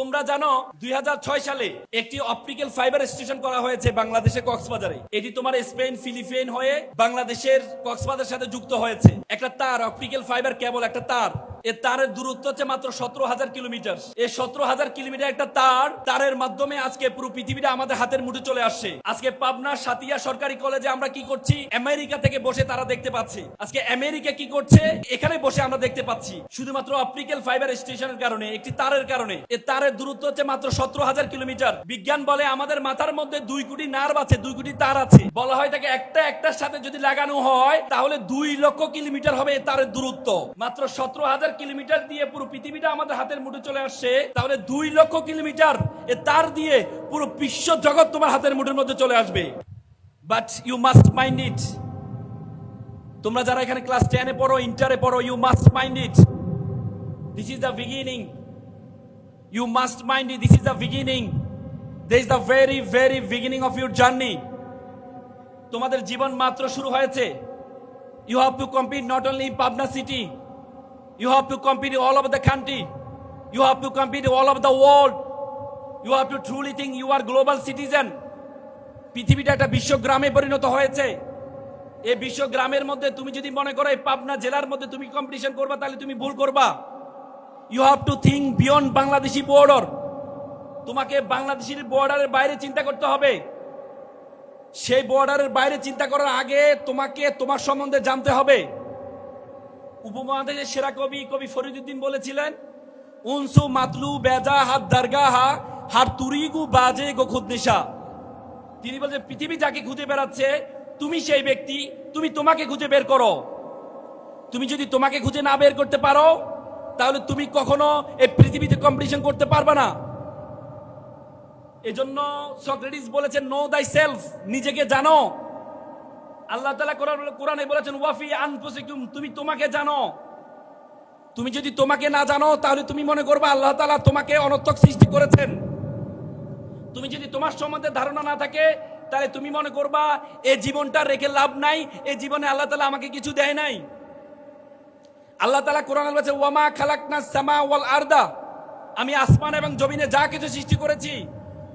তোমরা জানো, দুই হাজার ছয় সালে একটি অপটিক্যাল ফাইবার স্টেশন করা হয়েছে বাংলাদেশে কক্সবাজারে। এটি তোমার স্পেন ফিলিপাইন হয়ে বাংলাদেশের কক্সবাজার সাথে যুক্ত হয়েছে। একটা তার, অপটিক্যাল ফাইবার কেবল একটা তার। এর তারের দূরত্ব হচ্ছে মাত্র সতেরো হাজার কিলোমিটার। এই সতেরো হাজার কিলোমিটার একটা তার, তারের মাধ্যমে আজকে পুরো পৃথিবীটা আমাদের হাতের মুঠে চলে আসছে। আজকে সাতিয়া সরকারি কলেজে আমরা কি করছি? আমেরিকা থেকে বসে তারা দেখতে পাচ্ছি। আজকে আমেরিকা কি করছে? এখানে বসে আমরা দেখতে পাচ্ছি। শুধুমাত্র অপটিক্যাল ফাইবার স্টেশনের কারণে, একটি তারের কারণে। এই তারের দূরত্ব হচ্ছে মাত্র সতেরো হাজার কিলোমিটার। বিজ্ঞান বলে আমাদের মাথার মধ্যে দুই কোটি নার্ভ আছে, দুই কোটি তার আছে। বলা হয় তাকে একটা একটার সাথে যদি লাগানো হয়, তাহলে দুই লক্ষ কিলোমিটার হবে তারের দূরত্ব। মাত্র সতেরো হাজার কিলোমিটার দিয়ে পুরো পৃথিবীটা আমাদের হাতের মুঠে চলে আসছে। তাহলে দুই লক্ষ কিলোমিটার এ তার দিয়ে পুরো বিশ্ব জগৎ তোমার হাতের মুঠের মধ্যে চলে আসবে। But you must mind it তোমরা যারা এখানে ক্লাস টেনে পড়ো ইন্টারে পড়ো you must mind it this is the beginning you must mind it this is the beginning this the very very beginning of your journey তোমাদের জীবন মাত্র শুরু হয়েছে। You have to compete not only Pabna city you have to compete all over the country you have to compete all over the world you have to truly think you are global citizen পৃথিবীটা একটা বিশ্বগ্রামে পরিণত হয়েছে। এই বিশ্বগ্রামের মধ্যে তুমি যদি মনে করো, এই পাবনা জেলার মধ্যে তুমি কম্পিটিশন করবা, তাহলে তুমি ভুল করবা। You have to think beyond Bangladeshi border তোমাকে বাংলাদেশের বর্ডারের বাইরে চিন্তা করতে হবে। সেই বর্ডারের বাইরে চিন্তা করার আগে তোমাকে তোমার সম্বন্ধে জানতে হবে। উপমহাদেশের সেরা কবি কবি ফরিদুদ্দিন বলেছিলেন, উনসু মাতলু বেজা হাত দারগাহা, হার তুরিগু বাজে গো খুদনিশা তিনি বলছেন, পৃথিবী যাকে খুঁজে বেড়াচ্ছে, তুমি সেই ব্যক্তি, তুমি তোমাকে খুঁজে বের করো। তুমি যদি তোমাকে খুঁজে না বের করতে পারো, তাহলে তুমি কখনো এই পৃথিবীতে কম্পিটিশন করতে পারবে না। এজন্য সক্রেটিস বলেছেন নো দাই সেলফ নিজেকে জানো। আল্লাহ তালা কোরআন- বলেছেন, ওয়াফি আনফুসিকুম তুমি তোমাকে জানো। তুমি যদি তোমাকে না জানো, তাহলে তুমি মনে করবে আল্লাহ তালা তোমাকে অনর্থক সৃষ্টি করেছেন। তুমি যদি তোমার সম্বন্ধে ধারণা না থাকে, তাহলে তুমি মনে করবা এই জীবনটা রেখে লাভ নাই এই জীবনে আল্লাহ তালা আমাকে কিছু দেয় নাই। আল্লাহ তালা কোরআন বলছে, ওয়ামা খালাকনা সামা ওয়াল আরদা আমি আসমান এবং জমিনে যা কিছু সৃষ্টি করেছি,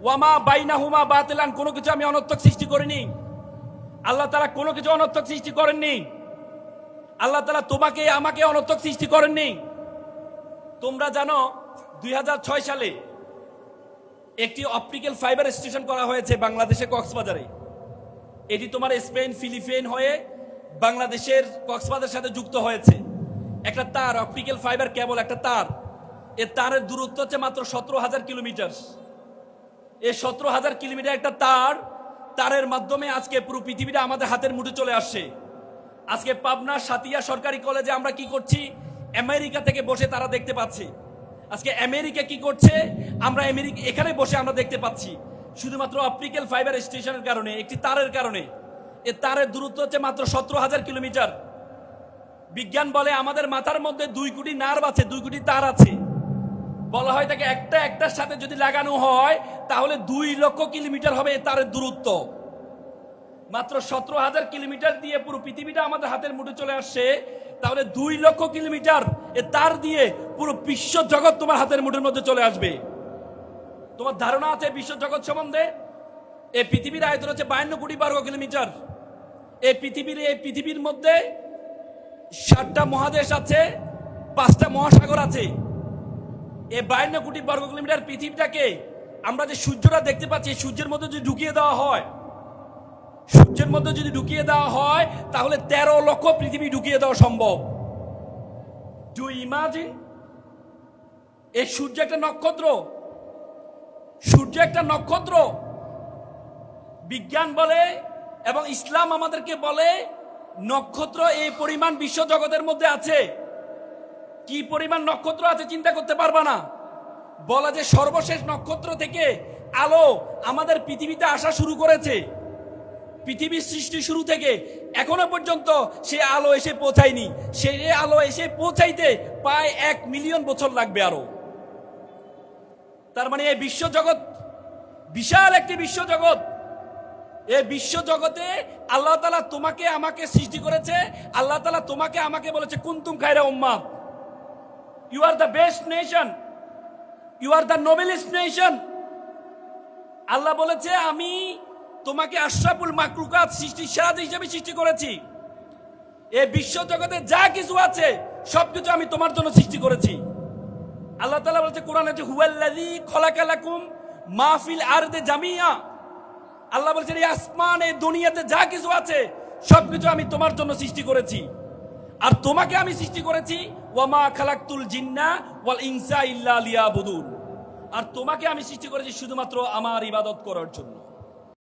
ওয়ামা বাইনা হুমা বাতিলান কোনো কিছু আমি অনর্থক সৃষ্টি করিনি। আল্লাহ তালা কোনো কিছু অনর্থক সৃষ্টি করেননি। আল্লাহ তালা তোমাকে, আমাকে অনর্থক সৃষ্টি করেননি। তোমরা জানো, দুই হাজার ছয় সালে একটি অপটিক্যাল ফাইবার স্টেশন করা হয়েছে বাংলাদেশে কক্সবাজারে। এটি তোমার স্পেন ফিলিপাইন হয়ে বাংলাদেশের কক্সবাজারের সাথে যুক্ত হয়েছে। একটা তার, অপটিক্যাল ফাইবার কেবল একটা তার। এর তারের দূরত্ব হচ্ছে মাত্র সতেরো হাজার কিলোমিটার। এই সতেরো হাজার কিলোমিটার একটা তার তারের মাধ্যমে আজকে পুরো পৃথিবীটা আমাদের হাতের মুঠে চলে আসছে। আজকে পাবনা সাতিয়া সরকারি কলেজে আমরা কি করছি? আমেরিকা থেকে বসে তারা দেখতে পাচ্ছি। আজকে আমেরিকা কি করছে? আমরা আমেরিকা এখানে বসে আমরা দেখতে পাচ্ছি। শুধুমাত্র অপটিক্যাল ফাইবার স্টেশনের কারণে, একটি তারের কারণে। এ তারের দূরত্ব হচ্ছে মাত্র সতেরো হাজার কিলোমিটার। বিজ্ঞান বলে আমাদের মাথার মধ্যে দুই কোটি নার্ভ আছে, দুই কোটি তার আছে। বলা হয় তাকে একটা একটার সাথে যদি লাগানো হয় তাহলে দুই লক্ষ কিলোমিটার হবে এ তারের দূরত্ব। মাত্র সতেরো হাজার কিলোমিটার দিয়ে পুরো পৃথিবীটা আমাদের হাতের মুঠে চলে আসছে। তাহলে দুই লক্ষ কিলোমিটার এ তার দিয়ে পুরো বিশ্ব জগৎ তোমার হাতের মুঠের মধ্যে চলে আসবে। তোমার ধারণা আছে বিশ্ব জগৎ সম্বন্ধে? এই পৃথিবীর আয়তন হচ্ছে বায়ান্ন কোটি বর্গ কিলোমিটার। এই পৃথিবীর এই পৃথিবীর মধ্যে ষাটটা মহাদেশ আছে, পাঁচটা মহাসাগর আছে। এই বায়ান্ন কোটি বর্গ কিলোমিটার পৃথিবীটাকে আমরা যে সূর্যটা দেখতে পাচ্ছি সূর্যের মধ্যে যদি ঢুকিয়ে দেওয়া হয়, সূর্যের মধ্যে যদি ঢুকিয়ে দেওয়া হয়, তাহলে তেরো লক্ষ পৃথিবী ঢুকিয়ে দেওয়া সম্ভব। ডু ইমাজিন এই সূর্য একটা নক্ষত্র। সূর্য একটা নক্ষত্র। বিজ্ঞান বলে এবং ইসলাম আমাদেরকে বলে, নক্ষত্র এই পরিমাণ বিশ্ব জগতের মধ্যে আছে। কি পরিমাণ নক্ষত্র আছে, চিন্তা করতে পারবা না। বলা যে সর্বশেষ নক্ষত্র থেকে আলো আমাদের পৃথিবীতে আসা শুরু করেছে। পৃথিবীর সৃষ্টি শুরু থেকে এখনও পর্যন্ত সে আলো এসে পৌঁছায়নি। সেই আলো এসে পৌঁছাইতে প্রায় এক মিলিয়ন বছর লাগবে আরও। তার মানে এই বিশ্বজগৎ, বিশাল একটি বিশ্বজগৎ। এই বিশ্বজগতে আল্লাহ তালা তোমাকে, আমাকে সৃষ্টি করেছে। আল্লাহ তালা তোমাকে, আমাকে বলেছে, কুন্তুম খায়রা উম্মা you are the best nation you are the noblest nation Allah বলেছে, আমি তোমাকে আশরাফুল মাকলুকাত সৃষ্টির সেরা হিসেবে সৃষ্টি করেছি। এই বিশ্ব জগতে যা কিছু আছে, সবকিছু আমি তোমার জন্য সৃষ্টি করেছি। আল্লাহ তালা বলছে, কোরআনে যে হুয়াল্লাযী খলাকালাকুম মাহফিল আর আরদে জামিয়া। আল্লাহ বলছেন এই আসমান এই দুনিয়াতে যা কিছু আছে, সবকিছু আমি তোমার জন্য সৃষ্টি করেছি। আর তোমাকে আমি সৃষ্টি করেছি, ওয়ামা খালাকুল জিন্না ওয়াল ইনসা ইল্লা লিয়াবুদুন। আর তোমাকে আমি সৃষ্টি করেছি শুধুমাত্র আমার ইবাদত করার জন্য।